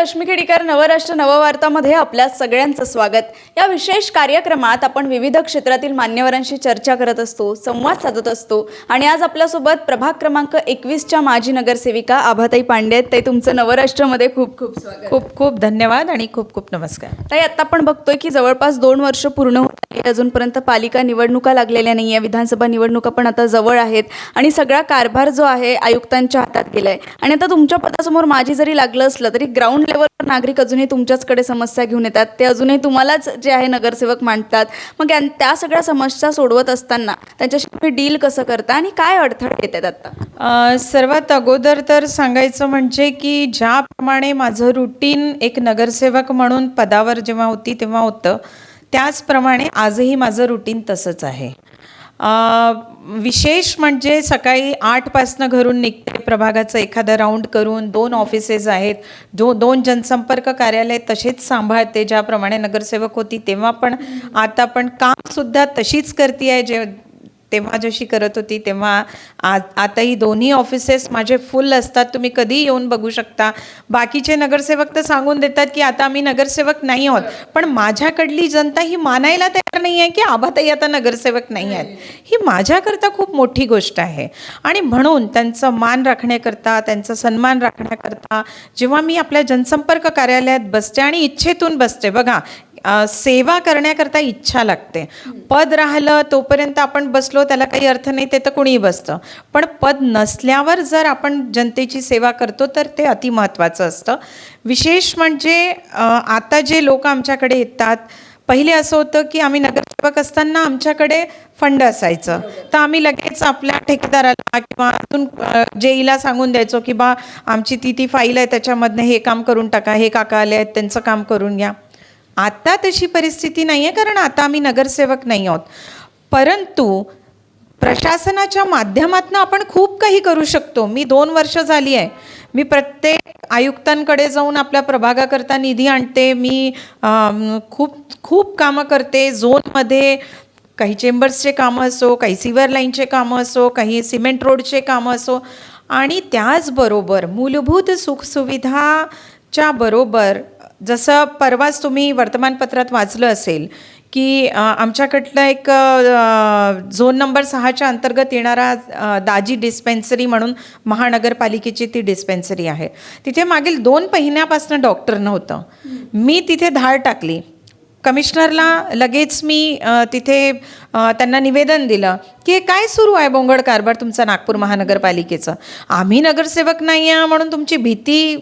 रश्मी खेडीकर नवराष्ट्र नववार्तामध्ये आपल्या सगळ्यांचं स्वागत. या विशेष कार्यक्रमात आपण विविध क्षेत्रातील मान्यवरांशी चर्चा करत असतो संवाद साधत असतो आणि आज आपल्यासोबत प्रभाग क्रमांक एकवीसच्या माजी नगरसेविका आभाताई पांडे आहेत. ते तुमचं नवराष्ट्रमध्ये खूप खूप स्वागत. खूप खूप धन्यवाद आणि खूप खूप नमस्कार. ताई आता आपण बघतोय की जवळपास दोन वर्ष पूर्ण होत अजूनपर्यंत पालिका निवडणुका लागलेल्या नाही आहे विधानसभा निवडणुका पण आता जवळ आहेत आणि सगळा कारभार जो आहे आयुक्तांच्या हातात गेलाय. आणि आता तुमच्या पदासमोर माझी जरी लागलं असलं तरी ग्राउंड लेवलवर नागरिक अजूनही तुमच्याचकडे समस्या घेऊन येतात. ते अजूनही तुम्हालाच जे आहे नगरसेवक मांडतात. मग त्या सगळ्या समस्या सोडवत असताना त्यांच्याशी तुम्ही डील कसं करता आणि काय अडथळे येतात आता? सर्वात अगोदर तर सांगायचं म्हणजे की ज्याप्रमाणे माझं रुटीन एक नगरसेवक म्हणून पदावर जेव्हा होती तेव्हा होतं. त्याचप्रमाणे आजही माझं रुटीन तसंच आहे. विशेष म्हणजे सकाळी आठपासनं घरून निघते प्रभागाचं एखादं राऊंड करून दोन ऑफिसेस आहेत. जो दोन जनसंपर्क कार्यालय तसेच सांभाळते. ज्याप्रमाणे नगरसेवक होती तेव्हा पण आता पण कामसुद्धा तशीच करते आहे जे तेव्हा जशी करत होती तेव्हा आज आताही दोन्ही ऑफिसेस माझे फुल असतात तुम्ही कधी येऊन बघू शकता. बाकीचे नगरसेवक तर सांगून देतात की आता आम्ही नगरसेवक नाही आहोत. पण माझ्याकडली जनता ही मानायला तयार नाही आहे की आबाताई आता नगरसेवक नाही आहेत. ही माझ्याकरता खूप मोठी गोष्ट आहे. आणि म्हणून त्यांचं मान राखण्याकरता त्यांचा सन्मान राखण्याकरता जेव्हा मी आपल्या जनसंपर्क कार्यालयात बसते आणि इच्छेतून बसते बघा सेवा करण्याकरता इच्छा लागते. पद राहिलं तोपर्यंत आपण बसलो त्याला काही अर्थ नाही ते तर कुणीही बसतं. पण पद नसल्यावर जर आपण जनतेची सेवा करतो तर ते अतिमहत्त्वाचं असतं. विशेष म्हणजे आता जे लोक आमच्याकडे येतात पहिले असं होतं की आम्ही नगरसेवक असताना आमच्याकडे फंड असायचं. तर आम्ही लगेच आपल्या ठेकेदाराला किंवा अजून जेईला सांगून द्यायचो की बा आमची ती ती फाईल आहे त्याच्यामधनं हे काम करून टाका हे काका आले आहेत त्यांचं काम करून घ्या. आत्ता तशी परिस्थिती नाही आहे कारण आता आम्ही नगरसेवक नाही आहोत. परंतु प्रशासनाच्या माध्यमातून आपण खूप काही करू शकतो. मी दोन वर्ष झाली आहे. मी प्रत्येक आयुक्तांकडे जाऊन आपल्या प्रभागाकरता निधी आणते. मी खूप खूप कामं करते. झोनमध्ये काही चेंबर्सचे कामं असो काही सिवर लाईनचे कामं असो काही सिमेंट रोडचे कामं असो. आणि त्याचबरोबर मूलभूत सुखसुविधाच्या बरोबर जसं परवाच तुम्ही वर्तमानपत्रात वाचलं असेल की आमच्याकडलं एक झोन नंबर सहाच्या अंतर्गत येणारा दाजी डिस्पेन्सरी म्हणून महानगरपालिकेची ती डिस्पेन्सरी आहे. तिथे मागील दोन महिन्यापासून डॉक्टर नव्हतं मी तिथे धाड टाकली. कमिशनरला लगेच मी तिथे त्यांना निवेदन दिलं की काय सुरू आहे बोंगड कारभार तुमचा नागपूर महानगरपालिकेचं? आम्ही नगरसेवक नाही आहे म्हणून तुमची भीती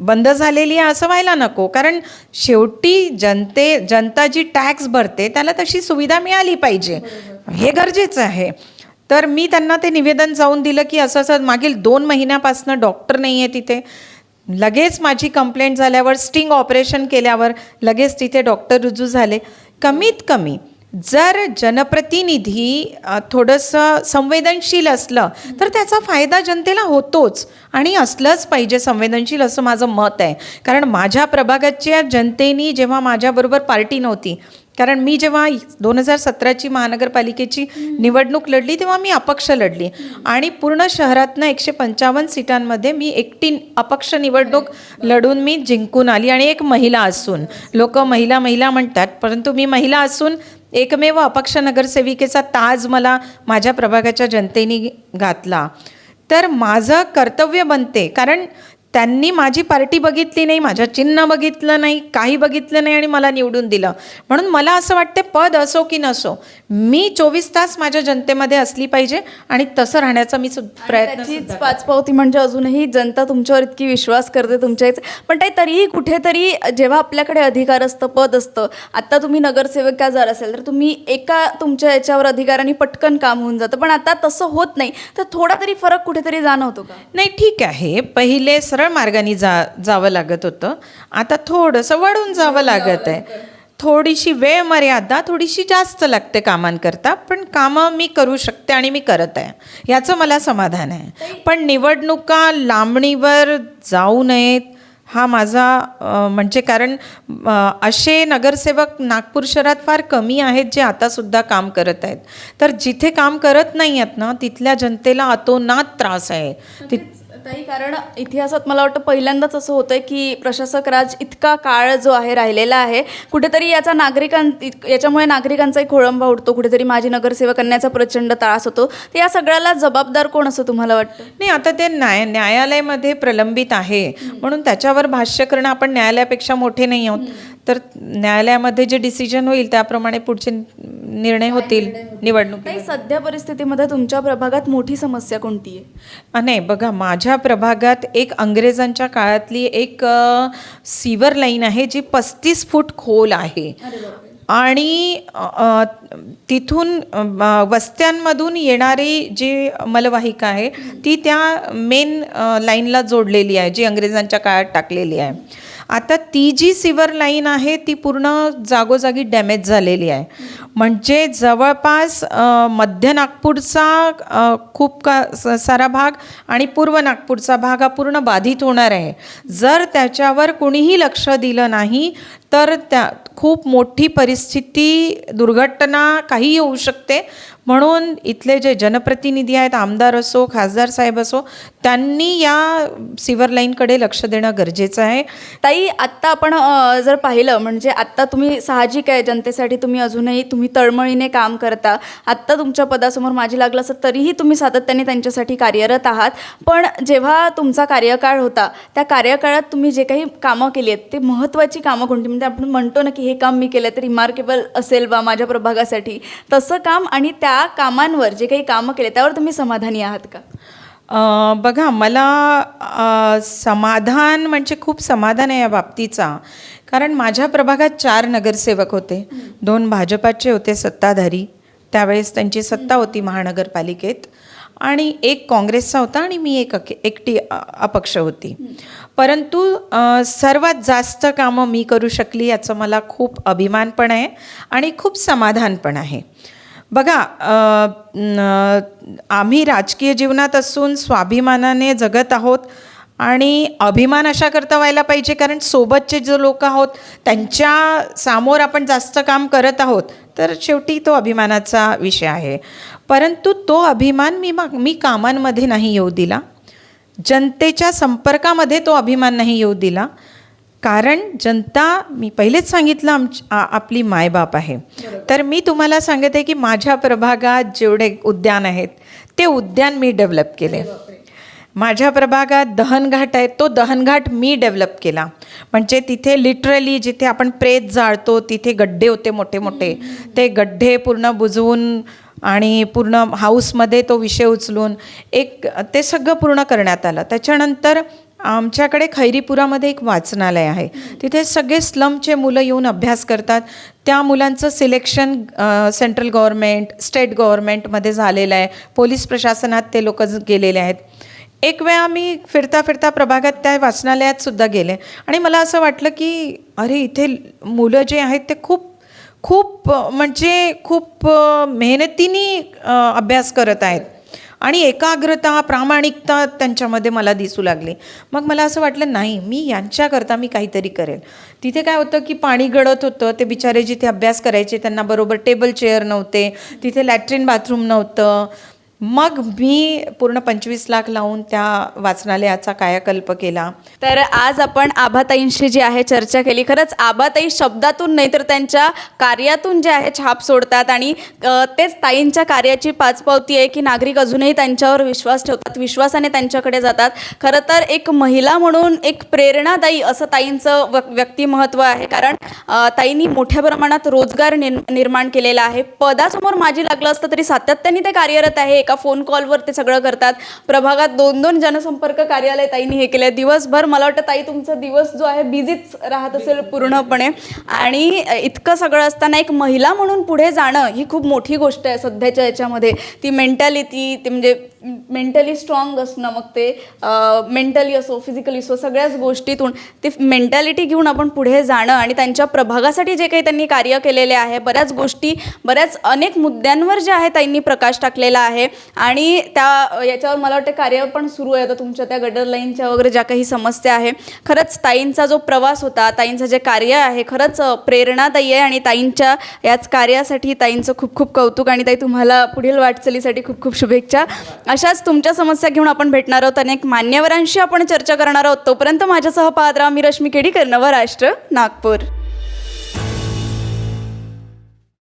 बंद झालेली आहे असं व्हायला नको. कारण शेवटी जनते जनता जी टॅक्स भरते त्याला तशी सुविधा मिळाली पाहिजे. हे गरजेचं आहे. तर मी त्यांना ते निवेदन जाऊन दिलं की असं असं मागील दोन महिन्यापासून डॉक्टर नाही आहे तिथे. लगेच माझी कंप्लेंट झाल्यावर स्टिंग ऑपरेशन केल्यावर लगेच तिथे डॉक्टर रुजू झाले. कमीत कमी जर जनप्रतिनिधी थोडंसं संवेदनशील असलं तर त्याचा फायदा जनतेला होतोच आणि असलंच पाहिजे संवेदनशील असं माझं मत आहे. कारण माझ्या प्रभागाच्या जनतेनी जेव्हा माझ्याबरोबर पार्टी नव्हती कारण मी जेव्हा दोन हजार सतराची महानगरपालिकेची निवडणूक लढली तेव्हा मी अपक्ष लढली. आणि पूर्ण शहरातनं एकशे पंचावन्न सीटांमध्ये मी एकटी अपक्ष निवडणूक लढून मी जिंकून आली आणि एक महिला असून. लोक महिला महिला म्हणतात परंतु मी महिला असून एकमेव अपक्ष नगरसेविकेचा ताज मला माझ्या प्रभागाच्या जनतेने घातला. तर माझं कर्तव्य बनते कारण त्यांनी माझी पार्टी बघितली नाही माझ्या चिन्ह बघितलं नाही काही बघितलं नाही आणि मला निवडून दिलं. म्हणून मला असं वाटते पद असो की नसो मी चोवीस तास माझ्या जनतेमध्ये असली पाहिजे आणि तसं राहण्याचा मी सु- प्रयत्न पाचपावती म्हणजे अजूनही जनता तुमच्यावर इतकी विश्वास करते तुमच्या पण ताई तरीही कुठेतरी जेव्हा आपल्याकडे अधिकार असतं पद असतं आता तुम्ही नगरसेविका जर असेल तर तुम्ही एका तुमच्या याच्यावर अधिकाराने पटकन काम होऊन जातं. पण आता तसं होत नाही. तर थोडा तरी फरक कुठेतरी जाणवतो का? नाही ठीक आहे. पहिले सरळ मार्गाने जा जावं लागत होतं. आता थोडंसं वळून जावं लागत आहे. थोडीशी वेळ मर्यादा थोडीशी जास्त लागते कामांकरता पण कामं मी करू शकते आणि मी करत आहे. याचं मला समाधान आहे. पण निवडणुका लांबणीवर जाऊ नयेत हा माझा म्हणजे कारण असे नगरसेवक नागपूर शहरात फार कमी आहेत जे आतासुद्धा काम करत आहेत. तर जिथे काम करत नाही आहेत ना तिथल्या जनतेला अतोनात त्रास आहे. ताई कारण इतिहासात मला वाटतं पहिल्यांदाच असं होतं की प्रशासक राज इतका काळ जो आहे राहिलेला आहे कुठेतरी याचा नागरिकां याच्यामुळे नागरिकांचाही खोळंबा उडतो. कुठेतरी माझी नगरसेवक करण्याचा प्रचंड त्रास होतो. तर या सगळ्याला जबाबदार कोण असं तुम्हाला वाटतं? नाही आता ते न्याय न्यायालयामध्ये प्रलंबित आहे. म्हणून त्याच्यावर भाष्य करणं आपण न्यायालयापेक्षा मोठे नाही आहोत. तर न्यायालयामध्ये जे डिसिजन होईल त्याप्रमाणे पुढचे निर्णय होतील निवडणूक ताई सध्या परिस्थितीमध्ये तुमच्या प्रभागात मोठी समस्या कोणती आहे? नाही बघा माझ्या प्रभागात एक अंग्रेजांच्या काळातली एक सीवर लाईन आहे जी पस्तीस फूट खोल आहे. आणि तिथून वस्त्यांमधून येणारी जी मलवाहिका आहे ती त्या मेन लाईनला जोडलेली आहे जी अंग्रेजांच्या काळात टाकलेली आहे. आता ती जी सिवर लाईन आहे ती पूर्ण जागोजागी डॅमेज झालेली आहे. म्हणजे जवळपास मध्य नागपूरचा खूप का स- सारा भाग आणि पूर्व नागपूरचा भाग हा पूर्ण बाधित होणार आहे. जर त्याच्यावर कुणीही लक्ष दिलं नाही तर त्या खूप मोठी परिस्थिती दुर्घटना काही होऊ शकते. म्हणून इथले जे जनप्रतिनिधी आहेत आमदार असो खासदार साहेब असो त्यांनी या सिवर लाईनकडे लक्ष देणं गरजेचं आहे. ताई आत्ता आपण जर पाहिलं म्हणजे आत्ता तुम्ही साहजिक आहे जनतेसाठी तुम्ही अजूनही तुम्ही तळमळीने काम करता. आत्ता तुमच्या पदासमोर माझी लागलं असं तरीही तुम्ही सातत्याने त्यांच्यासाठी कार्यरत आहात. पण जेव्हा तुमचा कार्यकाळ होता त्या कार्यकाळात तुम्ही जे काही कामं केली आहेत ते महत्त्वाची कामं कोणती? म्हणजे आपण म्हणतो ना की हे काम मी केलं तर रिमार्केबल असेल बा माझ्या प्रभागासाठी. तसं काम आणि त्या कामांवर जे काही कामं केले त्यावर तुम्ही समाधानी आहात का? बघा मला समाधान म्हणजे खूप समाधान आहे या बाबतीचा. कारण माझ्या प्रभागात चार नगरसेवक होते. दोन भाजपाचे होते सत्ताधारी. त्यावेळेस त्यांची सत्ता होती महानगरपालिकेत. आणि एक काँग्रेसचा होता आणि मी एक अके- एकटी अपक्ष होती. परंतु सर्वात जास्त कामं मी करू शकली याचं मला खूप अभिमान पण आहे आणि खूप समाधान पण आहे. बघा आम्ही राजकीय जीवनात असून स्वाभिमानाने जगत आहोत आणि अभिमान अशा करता व्हायला पाहिजे कारण सोबतचे जे लोक आहोत त्यांच्यासमोर आपण जास्त काम करत आहोत तर शेवटी तो अभिमानाचा विषय आहे. परंतु तो अभिमान मी मा मी कामांमध्ये नाही येऊ दिला. जनतेच्या संपर्कामध्ये तो अभिमान नाही येऊ दिला. कारण जनता मी पहिलेच सांगितलं आमची आ- आपली मायबाप आहे. तर मी तुम्हाला सांगते की माझ्या प्रभागात जेवढे उद्यान आहेत ते उद्यान मी डेव्हलप केले. माझ्या प्रभागात दहनघाट आहे तो दहनघाट मी डेव्हलप केला. म्हणजे तिथे लिटरली जिथे आपण प्रेत जाळतो तिथे गड्डे होते मोठे मोठे. ते गड्डे पूर्ण बुजवून आणि पूर्ण हाऊसमध्ये तो विषय उचलून एक ते सगळं पूर्ण करण्यात आलं. त्याच्यानंतर आमच्याकडे खैरीपुरामध्ये एक वाचनालय आहे. तिथे सगळे स्लमचे मुलं येऊन अभ्यास करतात. त्या मुलांचं सिलेक्शन सेंट्रल गव्हर्मेंट स्टेट गव्हर्मेंटमध्ये झालेलं आहे. पोलीस प्रशासनात ते लोक गेलेले आहेत. एक वेळा मी फिरता फिरता प्रभागात त्या वाचनालयात सुद्धा गेले. आणि मला असं वाटलं की अरे इथे मुलं जे आहेत ते खूप खूप म्हणजे खूप मेहनतीने अभ्यास करत आहेत. आणि एकाग्रता प्रामाणिकता त्यांच्यामध्ये मला दिसू लागली. मग मला असं वाटलं नाही मी यांच्याकरता मी काहीतरी करेल. तिथे काय होतं की पाणी गळत होतं. ते बिचारे जिथे अभ्यास करायचे त्यांना बरोबर टेबल चेअर नव्हते. तिथे लॅट्रिन बाथरूम नव्हतं. मग मी पूर्ण पंचवीस लाख लावून त्या वाचनालयाचा कायाकल्प केला. तर आज आपण आभाताईंशी जी आहे चर्चा केली. खरंच आभाताई शब्दातून नाही तर त्यांच्या कार्यातून जे आहे छाप सोडतात आणि तेच ताईंच्या कार्याची पाचपावती आहे की नागरिक अजूनही त्यांच्यावर विश्वास ठेवतात विश्वासाने त्यांच्याकडे जातात. खरं तर एक महिला म्हणून एक प्रेरणादायी असं ताईंचं व व्यक्तिमत्व आहे. कारण ताईंनी मोठ्या प्रमाणात रोजगार निर्माण केलेला आहे. पदासमोर माझी लागलं असतं तरी सातत्याने ते कार्यरत आहे. एका फोन कॉलवर ते सगळं करतात. प्रभागात दोन दोन जनसंपर्क कार्यालय ताईंनी हे केलं दिवसभर मला वाटतं ताई तुमचा दिवस जो आहे बिझीच राहत असेल पूर्णपणे. आणि इतकं सगळं असताना एक महिला म्हणून पुढे जाणं ही खूप मोठी गोष्ट आहे सध्याच्या याच्यामध्ये. ती मेंटॅलिटी ती म्हणजे मेंटली स्ट्रॉंग असणं मग ते मेंटली असो फिजिकली असो सगळ्याच गोष्टीतून ती मेंटॅलिटी घेऊन आपण पुढे जाणं आणि त्यांच्या प्रभागासाठी जे काही त्यांनी कार्य केलेले आहे बऱ्याच गोष्टी बऱ्याच अनेक मुद्द्यांवर जे आहे त्यांनी प्रकाश टाकलेला आहे आणि त्या याच्यावर मला वाटतं कार्य पण सुरू आहे. आता तुमच्या त्या गडर लाईनच्या वगैरे ज्या काही समस्या आहे खरंच ताईंचा जो प्रवास होता ताईंचं जे कार्य आहे खरंच प्रेरणादायी आहे आणि ताईंच्या याच कार्यासाठी ताईंचं खूप खूप कौतुक आणि ताई तुम्हाला पुढील वाटचालीसाठी खूप खूप शुभेच्छा. अशाच तुमच्या समस्या घेऊन आपण भेटणार आहोत अनेक मान्यवरांशी आपण चर्चा करणार आहोत. तोपर्यंत माझ्यासह पाहत राहा मी रश्मी केडीकर नवराष्ट्र नागपूर.